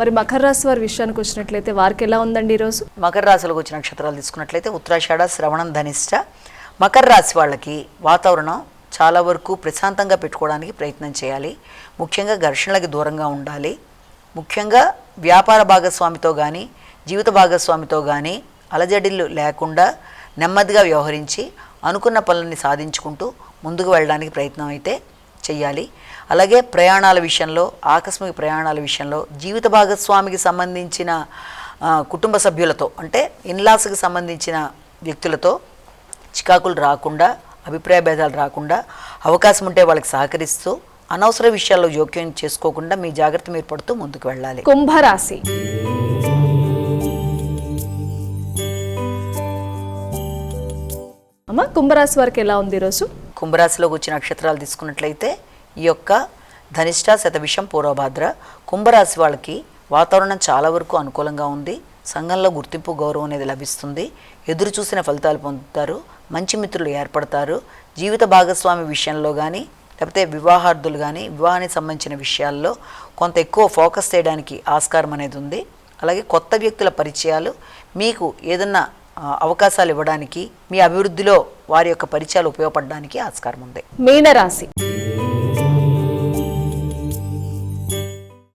మరి మకర రాశి వారి విషయానికి వచ్చినట్లయితే వారికి ఎలా ఉందండి ఈరోజు? మకర రాశిలోకి వచ్చిన నక్షత్రాలు తీసుకున్నట్లయితే ఉత్తరాషాఢ శ్రవణం ధనిష్ట. మకర రాశి వాళ్ళకి వాతావరణం చాలా వరకు ప్రశాంతంగా పెట్టుకోవడానికి ప్రయత్నం చేయాలి. ముఖ్యంగా ఘర్షణలకి దూరంగా ఉండాలి. ముఖ్యంగా వ్యాపార భాగస్వామితో కానీ జీవిత భాగస్వామితో కానీ అలజడిలు లేకుండా నెమ్మదిగా వ్యవహరించి అనుకున్న పనులని సాధించుకుంటూ ముందుకు వెళ్ళడానికి ప్రయత్నం అయితే చేయాలి. అలాగే ప్రయాణాల విషయంలో ఆకస్మిక ప్రయాణాల విషయంలో జీవిత భాగస్వామికి సంబంధించిన కుటుంబ సభ్యులతో అంటే ఇన్లాస్కి సంబంధించిన వ్యక్తులతో చికాకులు రాకుండా అభిప్రాయ భేదాలు రాకుండా అవకాశం ఉంటే వాళ్ళకి సహకరిస్తూ అనవసర విషయాల్లో జోక్యం చేసుకోకుండా మీ జాగ్రత్త మీరు పడుతూ ముందుకు వెళ్ళాలి. కుంభరాశి. అమ్మ కుంభరాశి వారికి ఎలా ఉంది ఈరోజు? కుంభరాశిలోకి వచ్చిన నక్షత్రాలు తీసుకున్నట్లయితే ఈ యొక్క ధనిష్ట శతభిషం పూర్వభాద్ర కుంభరాశి వాళ్ళకి వాతావరణం చాలా వరకు అనుకూలంగా ఉంది. సంఘంలో గుర్తింపు గౌరవం అనేది లభిస్తుంది. ఎదురు చూసిన ఫలితాలు పొందుతారు. మంచి మిత్రులు ఏర్పడతారు. జీవిత భాగస్వామి విషయంలో కానీ లేకపోతే వివాహార్థులు కానీ వివాహానికి సంబంధించిన విషయాల్లో కొంత ఎక్కువ ఫోకస్ చేయడానికి ఆస్కారం అనేది ఉంది. అలాగే కొత్త వ్యక్తుల పరిచయాలు మీకు ఏదన్నా అవకాశాలు ఇవ్వడానికి మీ అభివృద్ధిలో వారి యొక్క పరిచయాలు ఉపయోగపడడానికి ఆస్కారం ఉంది. మీనరాశి.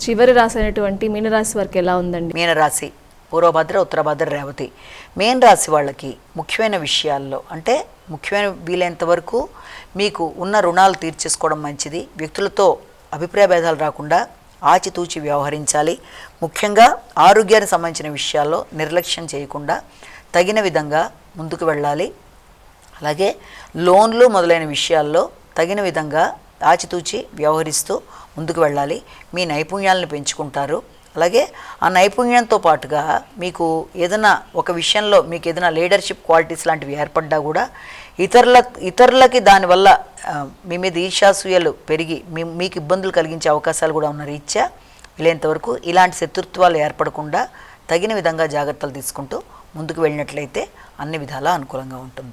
చివరి రాశి అయినటువంటి మీనరాశి వారికి ఎలా ఉందండి? మీనరాశి పూర్వభద్ర ఉత్తరభద్ర రేవతి. మేన్ రాశి వాళ్ళకి ముఖ్యమైన విషయాల్లో అంటే ముఖ్యమైన వీలైనంత వరకు మీకు ఉన్న రుణాలు తీర్చేసుకోవడం మంచిది. వ్యక్తులతో అభిప్రాయ భేదాలు రాకుండా ఆచితూచి వ్యవహరించాలి. ముఖ్యంగా ఆరోగ్యానికి సంబంధించిన విషయాల్లో నిర్లక్ష్యం చేయకుండా తగిన విధంగా ముందుకు వెళ్ళాలి. అలాగే లోన్లు మొదలైన విషయాల్లో తగిన విధంగా ఆచితూచి వ్యవహరిస్తూ ముందుకు వెళ్ళాలి. మీ నైపుణ్యాలను పెంచుకుంటారు. అలాగే ఆ నైపుణ్యంతో పాటుగా మీకు ఏదైనా ఒక విషయంలో మీకు ఏదైనా లీడర్షిప్ క్వాలిటీస్ లాంటివి ఏర్పడ్డా కూడా ఇతరుల ఇతరులకి దానివల్ల మీ మీద ఈర్షాసూయలు పెరిగి మీ మీకు ఇబ్బందులు కలిగించే అవకాశాలు కూడా ఉన్న రీత్యా వీలైనంతవరకు ఇలాంటి శత్రుత్వాలు ఏర్పడకుండా తగిన విధంగా జాగ్రత్తలు తీసుకుంటూ ముందుకు వెళ్ళినట్లయితే అన్ని విధాలా అనుకూలంగా ఉంటుంది.